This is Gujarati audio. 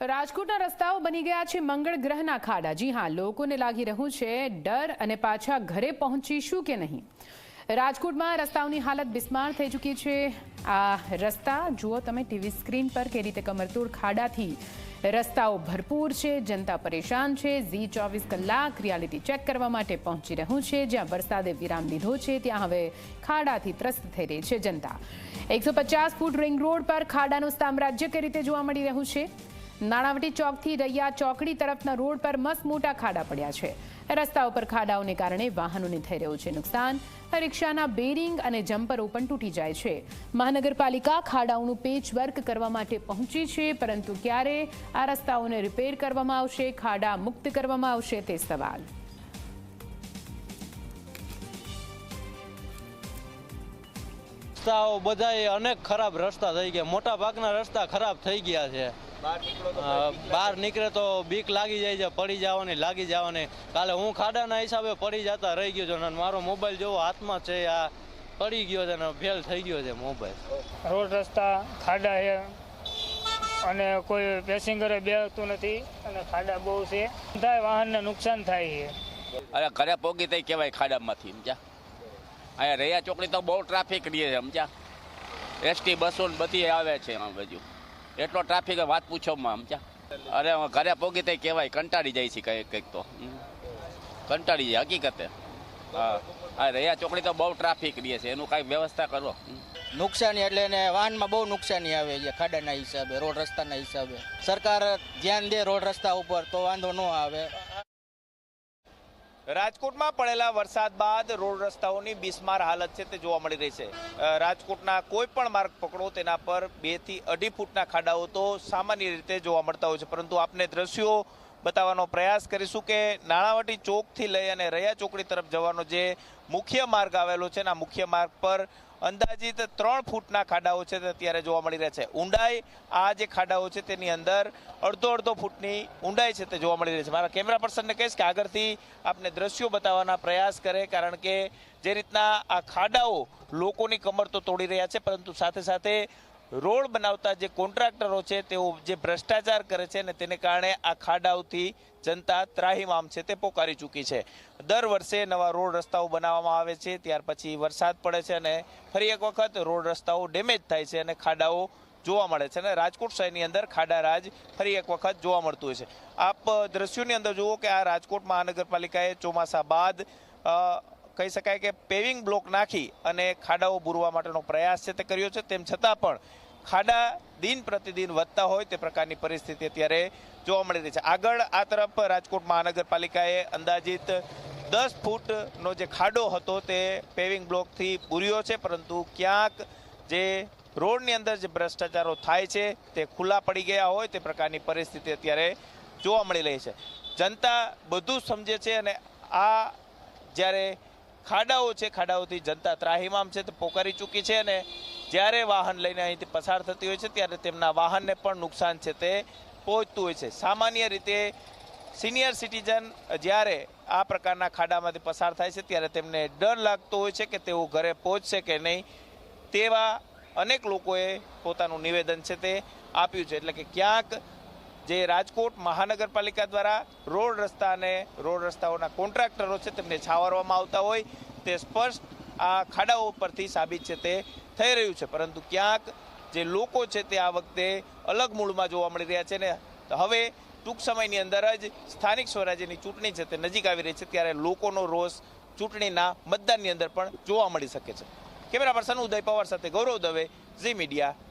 રાજકોટના રસ્તાઓ બની ગયા છે મંગળ ગ્રહના ખાડા. જી હા, લોકોને લાગી રહ્યું છે ડર અને પાછા ઘરે પહોંચીશું કે નહીં? રાજકોટમાં રસ્તાઓની હાલત બિસ્માર થઈ ચૂકી છે. આ રસ્તા, જુઓ તમે ટીવી સ્ક્રીન પર કે રીતે કમરતોડ ખાડાથી રસ્તાઓ ભરપૂર છે, જનતા પરેશાન છે, ઝી ચોવીસ કલાક રિયાલિટી ચેક કરવા માટે પહોંચી રહ્યું છે. જ્યાં વરસાદે વિરામ લીધો છે, ત્યાં હવે ખાડાથી ત્રસ્ત થઈ રહી છે જનતા. એકસો ફૂટ રિંગ રોડ પર ખાડાનું સામ્રાજ્ય કઈ રીતે જોવા મળી રહ્યું છે? નાણાવટી ચોકથી રૈયા ચોકડી તરફના રોડ પર મસ્ત મોટા ખાડા પડ્યા છે. રસ્તા ઉપર ખાડાઓને કારણે વાહનોને થઈ રહ્યું છે નુકસાન. રિક્ષાના બેરિંગ અને જમ્પરો પણ તૂટી જાય છે. મહાનગરપાલિકા ખાડાઓનું પેચ વર્ક કરવા માટે પહોંચી છે, પરંતુ ક્યારે આ રસ્તાઓને રિપેર કરવામાં આવશે, ખાડા મુક્ત કરવામાં આવશે તે સવાલ. રસ્તાઓ બધાય અનેક ખરાબ રસ્તા થઈ ગયા. મોટા ભાગના રસ્તા ખરાબ થઈ ગયા છે. બહાર નીકળે તો બીક લાગી જાય છે પડી જવાની લાગી જવાની કાલે હું ખાડાના હિસાબે પડી જતા રહી ગયો છું અને મારો મોબાઈલ જેવો હાથમાં છે આ પડી ગયો છે અને ફેલ થઈ ગયો છે મોબાઈલ. રોડ રસ્તા ખાડા છે અને કોઈ પેસેન્જરે બેહતું નથી અને ખાડા બહુ છે. થાય વાહનને નુકસાન થાય છે. અરે ઘરે પોગી થઈ કહેવાય ખાડામાંથી સમજ્યા? અહીંયા રૈયા ચોકડી તો બહુ ટ્રાફિક રહે છે સમજ્યા? એસટી બસો ને બધી આવે છે આમ બાજુ એટલો ટ્રાફિક વાત પૂછો માં, સમજ્યા? અરે ઘરે પોગી તઈ કહેવાય, કંટાળી જાય છે કંઈક કંઈક તો. કંટાળી જાય, હકીકતે. હા. રૈયા ચોકડી તો બહુ ટ્રાફિક રહે છે, એનું કાંઈક વ્યવસ્થા કરો. નુકસાની એટલે એને વાહનમાં બહુ નુકસાની આવે છે, ખાડાના હિસાબે, રોડ રસ્તાના હિસાબે. સરકાર ધ્યાન દે રોડ રસ્તા ઉપર, તો વાંધો ન આવે. રાજકોટમાં પડેલા વરસાદ બાદ રોડ રસ્તાઓની બિસ્માર હાલત છે તે જોવા મળી રહી છે. રાજકોટના કોઈ પણ માર્ગ પકડો તેના પર બેથી અઢી ફૂટના ખાડાઓ તો સામાન્ય રીતે જોવા મળતા હોય છે. પરંતુ આપને દ્રશ્યો બતાવવાનો પ્રયાસ કરીશું કે નાણાવટી ચોકથી લઈ અને રૈયા ચોકડી તરફ જવાનો જે મુખ્ય માર્ગ આવેલો છે ને આ મુખ્ય માર્ગ પર અંદાજિત ત્રણ ફૂટના ખાડાઓ છે તે અત્યારે જોવા મળી રહ્યા છે. ઊંડાઈ આ જે ખાડાઓ છે તેની અંદર અડધો અડધો ફૂટની ઊંડાઈ છે તે જોવા મળી રહી છે. મારા કેમેરા પર્સનને કહીશ કે આગળથી આપને દ્રશ્યો બતાવવાના પ્રયાસ કરે કારણ કે જે રીતના આ ખાડાઓ લોકોની કમર તો તોડી રહ્યા છે, પરંતુ સાથે સાથે રોડ બનાવતા જે કોન્ટ્રાક્ટરો છે, તેઓ જે ભ્રષ્ટાચાર કરે છે ને તેને કારણે આ ખાડાઓથી જનતા ત્રાહીમામ છે તે પોકારી ચૂકી છે. દર વર્ષે નવા રોડ રસ્તાઓ બનાવવામાં આવે છે, ત્યાર પછી વરસાદ પડે છે અને ફરી એક વખત રોડ રસ્તાઓ ડેમેજ થાય છે અને ખાડાઓ જોવા મળે છે અને રાજકોટ શહેરની અંદર ખાડા રાજ ફરી એક વખત જોવા મળતું હોય છે. આપ દ્રશ્યોની અંદર જુઓ કે આ રાજકોટ મહાનગરપાલિકાએ ચોમાસા બાદ કહી શકાય કે પેવિંગ બ્લોક નાખી અને ખાડાઓ બુરવા માટેનો પ્રયાસ છે તે કર્યો છે. તેમ છતાં પણ ખાડા દિન પ્રતિદિન વધતા હોય તે પ્રકારની પરિસ્થિતિ અત્યારે જોવા મળી રહી છે. આગળ આ તરફ રાજકોટ મહાનગરપાલિકાએ અંદાજિત દસ ફૂટનો જે ખાડો હતો તે પેવિંગ બ્લોકથી પૂર્યો છે. પરંતુ ક્યાંક જે રોડની અંદર જે ભ્રષ્ટાચારો થાય છે તે ખુલ્લા પડી ગયા હોય તે પ્રકારની પરિસ્થિતિ અત્યારે જોવા મળી રહી છે. જનતા બધું સમજે છે અને આ જ્યારે ખાડાઓ છે, ખાડાઓથી જનતા ત્રાહીમામ છે, તે પોકારી ચૂકી છે અને જ્યારે વાહન લઈને અહીંથી પસાર થતી હોય છે, ત્યારે તેમના વાહનને પણ નુકસાન છે તે પહોંચતું હોય છે. સામાન્ય રીતે સિનિયર સિટીઝન જ્યારે આ પ્રકારના ખાડામાંથી પસાર થાય છે, ત્યારે તેમને ડર લાગતો હોય છે કે તેઓ ઘરે પહોંચશે કે નહીં, તેવા અનેક લોકોએ પોતાનું નિવેદન છે તે આપ્યું છે. એટલે કે ક્યાંક જે રાજકોટ મહાનગરપાલિકા દ્વારા રોડ રસ્તા અને રોડ રસ્તાઓના કોન્ટ્રાક્ટરો છે, તેમને છાવરવામાં આવતા હોય, તે સ્પષ્ટ આ ખાડાઓ પરથી સાબિત છે, તે થઈ રહ્યું છે. પરંતુ ક્યાંક જે લોકો છે, તે આ વખતે અલગ મૂળમાં જોવા મળી રહ્યા છે ને હવે ટૂંક સમયની અંદર જ સ્થાનિક સ્વરાજ્યની ચૂંટણી છે, તે નજીક આવી રહી છે, ત્યારે લોકોનો રોષ ચૂંટણીના મતદાનની અંદર પણ જોવા મળી શકે છે. કેમેરા પર્સન ઉદય પવાર સાથે ગૌરવ દવે, ઝી મીડિયા